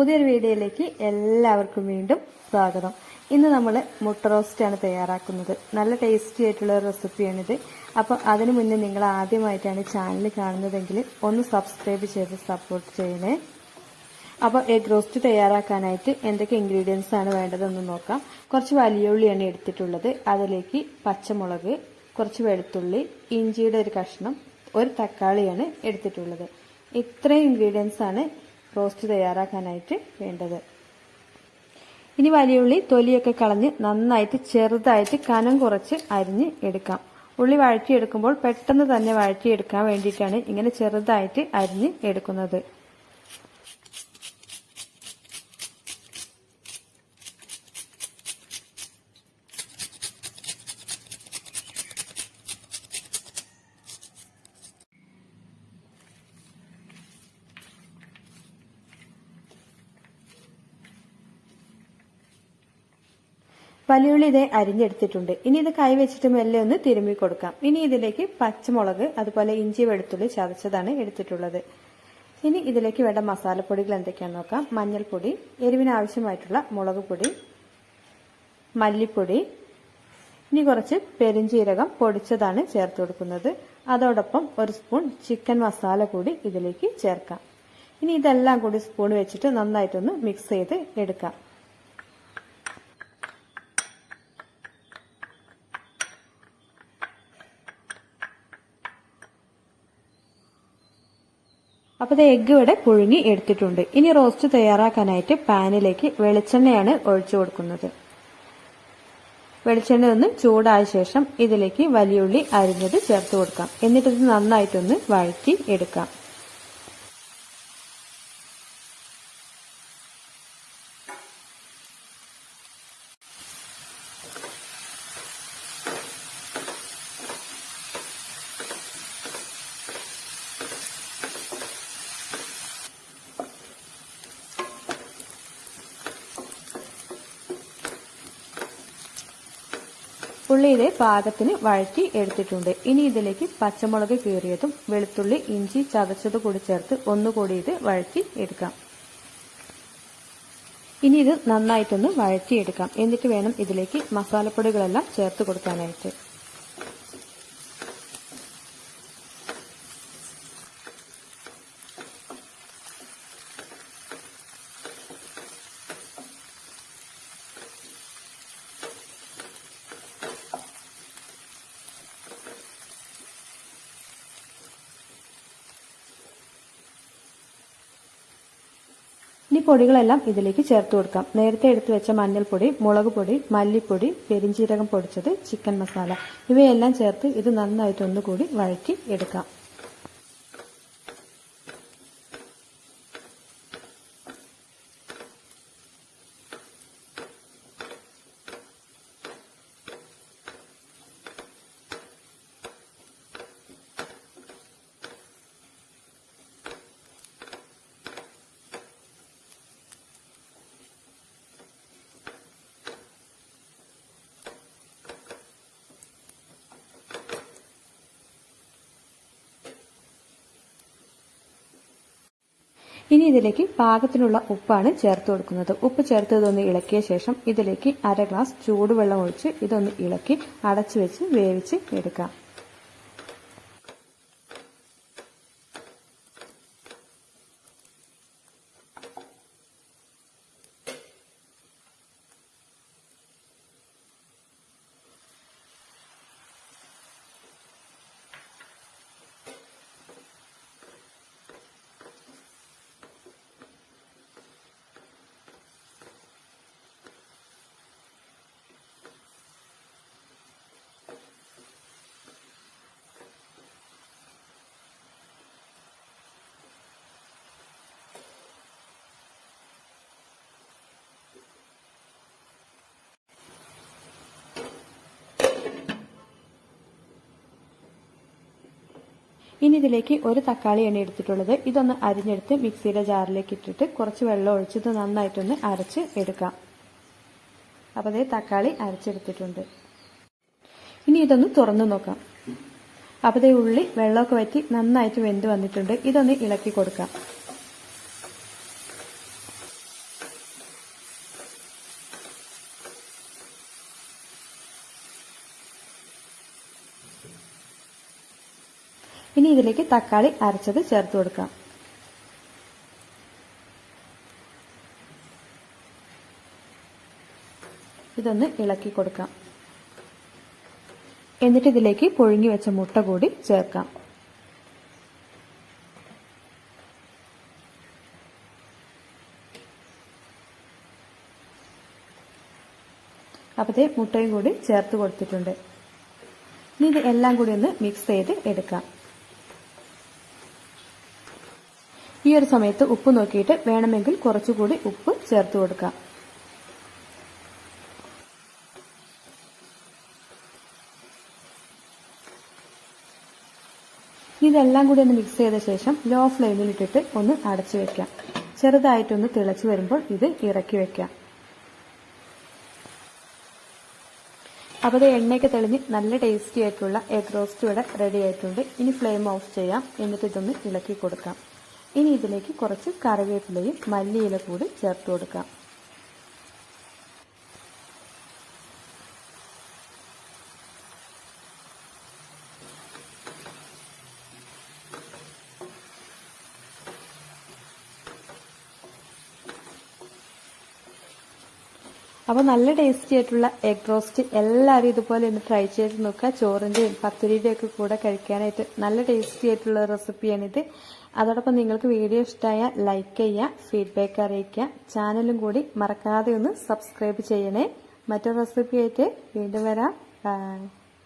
പുതിയൊരു വീഡിയോയിലേക്ക് എല്ലാവർക്കും വീണ്ടും സ്വാഗതം. ഇന്ന് നമ്മൾ മുട്ട റോസ്റ്റാണ് തയ്യാറാക്കുന്നത്. നല്ല ടേസ്റ്റി ആയിട്ടുള്ള റെസിപ്പിയാണിത് അപ്പോൾ അതിനു മുന്നേ നിങ്ങൾ ആദ്യമായിട്ടാണ് ചാനൽ കാണുന്നതെങ്കിൽ ഒന്ന് സബ്സ്ക്രൈബ് ചെയ്ത് സപ്പോർട്ട് ചെയ്യണേ. അപ്പോൾ എഗ് റോസ്റ്റ് തയ്യാറാക്കാനായിട്ട് എന്തൊക്കെ ഇൻഗ്രീഡിയൻസ് ആണ് വേണ്ടതെന്ന് നോക്കാം. കുറച്ച് വലിയ ഉള്ളിയാണ് എടുത്തിട്ടുള്ളത്. അതിലേക്ക് പച്ചമുളക് കുറച്ച് വെളുത്തുള്ളി ഇഞ്ചിയുടെ ഒരു കഷ്ണം ഒരു തക്കാളിയാണ് എടുത്തിട്ടുള്ളത്. ഇത്രയും ഇൻഗ്രീഡിയൻസ് ആണ് റോസ്റ്റ് തയ്യാറാക്കാനായിട്ട് വേണ്ടത്. ഇനി വലിയ ഉള്ളി തൊലിയൊക്കെ കളഞ്ഞ് നന്നായിട്ട് ചെറുതായിട്ട് കനം കുറച്ച് അരിഞ്ഞ് എടുക്കാം. ഉള്ളി വഴറ്റിയെടുക്കുമ്പോൾ പെട്ടെന്ന് തന്നെ വഴറ്റിയെടുക്കാൻ വേണ്ടിയിട്ടാണ് ഇങ്ങനെ ചെറുതായിട്ട് അരിഞ്ഞ് എടുക്കുന്നത്. വലിയുള്ളി ഇതേ അരിഞ്ഞെടുത്തിട്ടുണ്ട്. ഇനി ഇത് കൈവച്ചിട്ട് മെല്ലെ ഒന്ന് തിരുമ്മി കൊടുക്കാം. ഇനി ഇതിലേക്ക് പച്ചമുളക് അതുപോലെ ഇഞ്ചി വെളുത്തുള്ളി ചതച്ചതാണ് എടുത്തിട്ടുള്ളത്. ഇനി ഇതിലേക്ക് വേണ്ട മസാലപ്പൊടികൾ എന്തൊക്കെയാണെന്ന് നോക്കാം. മഞ്ഞൾപ്പൊടി എരിവിന് ആവശ്യമായിട്ടുള്ള മുളക് പൊടി മല്ലിപ്പൊടി ഇനി കുറച്ച് പെരിഞ്ചീരകം പൊടിച്ചതാണ് ചേർത്ത് കൊടുക്കുന്നത്. അതോടൊപ്പം ഒരു സ്പൂൺ ചിക്കൻ മസാല കൂടി ഇതിലേക്ക് ചേർക്കാം. ഇനി ഇതെല്ലാം കൂടി സ്പൂൺ വെച്ചിട്ട് നന്നായിട്ടൊന്ന് മിക്സ് ചെയ്ത് എടുക്കാം. അപ്പോൾ ഇത് എഗ്ഗ് ഇവിടെ പുഴുങ്ങി എടുത്തിട്ടുണ്ട്. ഇനി റോസ്റ്റ് തയ്യാറാക്കാനായിട്ട് പാനിലേക്ക് വെളിച്ചെണ്ണയാണ് ഒഴിച്ചു കൊടുക്കുന്നത്. വെളിച്ചെണ്ണ ഒന്ന് ചൂടായ ശേഷം ഇതിലേക്ക് വലിയുള്ളി അരിഞ്ഞത് ചേർത്ത് കൊടുക്കാം. എന്നിട്ട് ഇത് നന്നായിട്ടൊന്ന് വഴറ്റി എടുക്കാം. ഉള്ളിയിലെ പാകത്തിന് വഴറ്റി എടുത്തിട്ടുണ്ട്. ഇനി ഇതിലേക്ക് പച്ചമുളക് കീറിയതും വെളുത്തുള്ളി ഇഞ്ചി ചതച്ചത് കൂടി ചേർത്ത് ഒന്നുകൂടി ഇത് വഴറ്റി എടുക്കാം. ഇനി ഇത് നന്നായിട്ടൊന്ന് വഴറ്റിയെടുക്കാം. എന്നിട്ട് വേണം ഇതിലേക്ക് മസാലപ്പൊടികളെല്ലാം ചേർത്ത് കൊടുക്കാനായിട്ട്. ഇനി പൊടികളെല്ലാം ഇതിലേക്ക് ചേർത്ത് കൊടുക്കാം. നേരത്തെ എടുത്തു വെച്ച മഞ്ഞൾപ്പൊടി മുളക് പൊടി മല്ലിപ്പൊടി പെരിഞ്ചീരകം പൊടിച്ചത് ചിക്കൻ മസാല. ഇവയെല്ലാം ചേർത്ത് ഇത് നന്നായിട്ട് ഒന്നുകൂടി വഴറ്റി എടുക്കാം. ഇനി ഇതിലേക്ക് പാകത്തിനുള്ള ഉപ്പാണ് ചേർത്ത് കൊടുക്കുന്നത്. ഉപ്പ് ചേർത്ത് ഇതൊന്ന് ഇളക്കിയ ശേഷം ഇതിലേക്ക് അര ഗ്ലാസ് ചൂടുവെള്ളം ഒഴിച്ച് ഇതൊന്ന് ഇളക്കി അടച്ചു വെച്ച് വേവിച്ച് എടുക്കാം. ഇനി ഇതിലേക്ക് ഒരു തക്കാളി തക്കാളിയാണ് എടുത്തിട്ടുള്ളത്. ഇതൊന്ന് അരിഞ്ഞെടുത്ത് മിക്സിയുടെ ജാറിലേക്ക് ഇട്ടിട്ട് കുറച്ച് വെള്ളം ഒഴിച്ചത് നന്നായിട്ടൊന്ന് അരച്ച് എടുക്കാം. അപ്പോൾ അതേ തക്കാളി അരച്ചെടുത്തിട്ടുണ്ട്. ഇനി ഇതൊന്ന് തുറന്നു നോക്കാം. അപ്പോൾ ഉള്ളി വെള്ളമൊക്കെ വറ്റി നന്നായിട്ട് വെന്ത് വന്നിട്ടുണ്ട്. ഇതൊന്ന് ഇളക്കി കൊടുക്കാം. ഇനി ഇതിലേക്ക് തക്കാളി അരച്ചത് ചേർത്ത് കൊടുക്കാം. ഇതൊന്ന് ഇളക്കി കൊടുക്കാം. എന്നിട്ട് ഇതിലേക്ക് പുഴുങ്ങി വെച്ച മുട്ട കൂടി ചേർക്കാം. അപ്പോഴത്തെ മുട്ടയും കൂടി ചേർത്ത് കൊടുത്തിട്ടുണ്ട്. ഇനി ഇത് എല്ലാം കൂടി ഒന്ന് മിക്സ് ചെയ്ത് എടുക്കാം. ഈ ഒരു സമയത്ത് ഉപ്പ് നോക്കിയിട്ട് വേണമെങ്കിൽ കുറച്ചുകൂടി ഉപ്പ് ചേർത്ത് കൊടുക്കാം. ഇതെല്ലാം കൂടി ഒന്ന് മിക്സ് ചെയ്ത ശേഷം ലോ ഫ്ലെയിമിൽ ഇട്ടിട്ട് ഒന്ന് അടച്ചു വെക്കാം. ചെറുതായിട്ടൊന്ന് തിളച്ചു വരുമ്പോൾ ഇത് ഇറക്കി വെക്കാം. അപ്പോൾ ഇത് എണ്ണയൊക്കെ തെളിഞ്ഞ് നല്ല ടേസ്റ്റി ആയിട്ടുള്ള എഗ് റോസ്റ്റ് ഇവിടെ റെഡി ആയിട്ടുണ്ട്. ഇനി ഫ്ലെയിം ഓഫ് ചെയ്യാം. എന്നിട്ട് ഇതൊന്ന് ഇളക്കി കൊടുക്കാം. ഇനി ഇതിലേക്ക് കുറച്ച് കറിവേപ്പിലയും മല്ലിയില കൂടി ചേർത്ത് കൊടുക്കാം. അപ്പോൾ നല്ല ടേസ്റ്റി ആയിട്ടുള്ള എഗ് റോസ്റ്റ് എല്ലാവരും ഇതുപോലെ ഒന്ന് ട്രൈ ചെയ്ത് നോക്കുക. ചോറിന്റെയും പത്തിരിയുടെയും ഒക്കെ കൂടെ കഴിക്കാനായിട്ട് നല്ല ടേസ്റ്റി ആയിട്ടുള്ള റെസിപ്പിയാണിത് അതോടൊപ്പം നിങ്ങൾക്ക് വീഡിയോ ഇഷ്ടമായ ലൈക്ക് ചെയ്യുക ഫീഡ്ബാക്ക് അറിയിക്കുക. ചാനലും കൂടി മറക്കാതെ ഒന്ന് സബ്സ്ക്രൈബ് ചെയ്യണേ. മറ്റൊരു റെസിപ്പി ആയിട്ട് വീണ്ടും വരാം. ബൈ